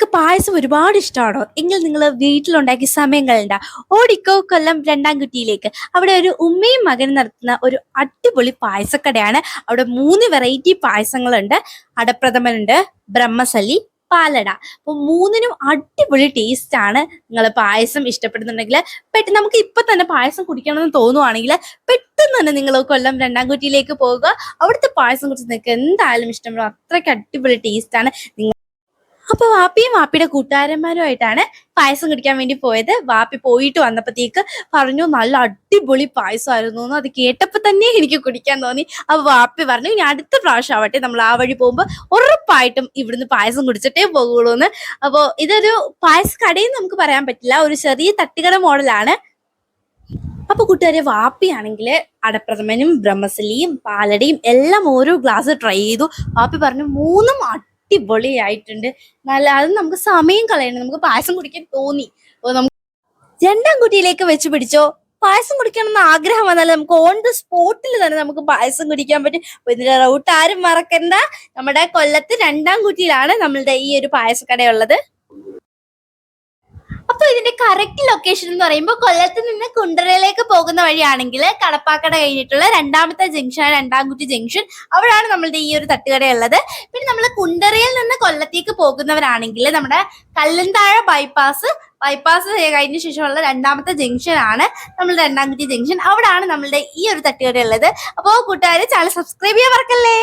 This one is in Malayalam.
നിങ്ങൾക്ക് പായസം ഒരുപാട് ഇഷ്ടമാണോ എങ്കിൽ നിങ്ങൾ വീട്ടിലുണ്ടാക്കി സമയം കളണ്ട ഓടിക്കോ കൊല്ലം രണ്ടാം കുട്ടിയിലേക്ക്. അവിടെ ഒരു ഉമ്മയും മകനും നടത്തുന്ന ഒരു അടിപൊളി പായസക്കടയാണ്. അവിടെ മൂന്ന് വെറൈറ്റി പായസങ്ങളുണ്ട്. അടപ്രഥമനുണ്ട് ബ്രഹ്മസലി പാലട. അപ്പൊ മൂന്നിനും അടിപൊളി ടേസ്റ്റ് ആണ്. നിങ്ങൾ പായസം ഇഷ്ടപ്പെടുന്നുണ്ടെങ്കിൽ പെട്ടെന്ന് നമുക്ക് ഇപ്പൊ തന്നെ പായസം കുടിക്കണം എന്ന് തോന്നുവാണെങ്കിൽ പെട്ടെന്ന് തന്നെ നിങ്ങൾ കൊല്ലം രണ്ടാം കുറ്റിയിലേക്ക് പോകുക അവിടുത്തെ പായസം കുറിച്ച് നിങ്ങൾക്ക് എന്തായാലും ഇഷ്ടപ്പെടും. അത്രയ്ക്ക് അടിപൊളി ടേസ്റ്റ് ആണ്. നിങ്ങൾ അപ്പൊ വാപ്പിയും വാപ്പിയുടെ കൂട്ടുകാരന്മാരുമായിട്ടാണ് പായസം കുടിക്കാൻ വേണ്ടി പോയത്. വാപ്പി പോയിട്ട് വന്നപ്പോഴത്തേക്ക് പറഞ്ഞു നല്ല അടിപൊളി പായസമായിരുന്നു എന്ന് അത് കേട്ടപ്പോ തന്നെ എനിക്ക് കുടിക്കാൻ തോന്നി. അപ്പൊ വാപ്പി പറഞ്ഞു ഇനി അടുത്ത പ്രാവശ്യം ആവട്ടെ നമ്മൾ ആ വഴി പോകുമ്പോൾ ഉറപ്പായിട്ടും ഇവിടുന്ന് പായസം കുടിച്ചിട്ടേ പോകുള്ളൂ എന്ന്. അപ്പോ ഇതൊരു പായസ കടയും നമുക്ക് പറയാൻ പറ്റില്ല ഒരു ചെറിയ തട്ടുകട മോഡലാണ്. അപ്പൊ കൂട്ടുകാരെ വാപ്പിയാണെങ്കിൽ അടപ്രഥമനും ബ്രഹ്മസലിയും പാലടയും എല്ലാം ഓരോ ഗ്ലാസ് ട്രൈ ചെയ്തു. വാപ്പി പറഞ്ഞു മൂന്നും അടിപൊളിയായിട്ടുണ്ട്. നല്ല അത് നമുക്ക് സമയം കളയണം നമുക്ക് പായസം കുടിക്കാൻ തോന്നി. അപ്പൊ നമുക്ക് രണ്ടാം കുട്ടിയിലേക്ക് വെച്ച് പിടിച്ചോ. പായസം കുടിക്കണം എന്ന് ആഗ്രഹം വന്നാൽ നമുക്ക് ഓൺ ദ സ്പോട്ടിൽ തന്നെ നമുക്ക് പായസം കുടിക്കാൻ പറ്റും. അപ്പൊ ഇതിന്റെ റൗട്ട് ആരും മറക്കണ്ട. നമ്മുടെ കൊല്ലത്ത് രണ്ടാം കുട്ടിയിലാണ് നമ്മളുടെ ഈ ഒരു പായസക്കടയുള്ളത്. കറക്റ്റ് ലൊക്കേഷൻ എന്ന് പറയുമ്പോൾ കൊല്ലത്ത് നിന്ന് കുണ്ടറയിലേക്ക് പോകുന്ന വഴിയാണെങ്കിൽ കടപ്പാക്കട കഴിഞ്ഞിട്ടുള്ള രണ്ടാമത്തെ ജംഗ്ഷൻ രണ്ടാംകുറ്റി ജംഗ്ഷൻ അവിടെയാണ് നമ്മളുടെ ഈ ഒരു തട്ടുകട ഉള്ളത് പിന്നെ നമ്മൾ കുണ്ടറയിൽ നിന്ന് കൊല്ലത്തേക്ക് പോകുന്നവരാണെങ്കിൽ നമ്മുടെ കല്ലന്താഴ ബൈപ്പാസ് ബൈപ്പാസ് കഴിഞ്ഞ ശേഷമുള്ള രണ്ടാമത്തെ ജംഗ്ഷൻ ആണ് നമ്മൾ രണ്ടാംകുറ്റി ജംഗ്ഷൻ അവിടെയാണ് നമ്മളുടെ ഈ ഒരു തട്ടുകട ഉള്ളത് അപ്പോൾ കൂട്ടുകാർ ചാനൽ സബ്സ്ക്രൈബ് ചെയ്യാൻ മറക്കല്ലേ?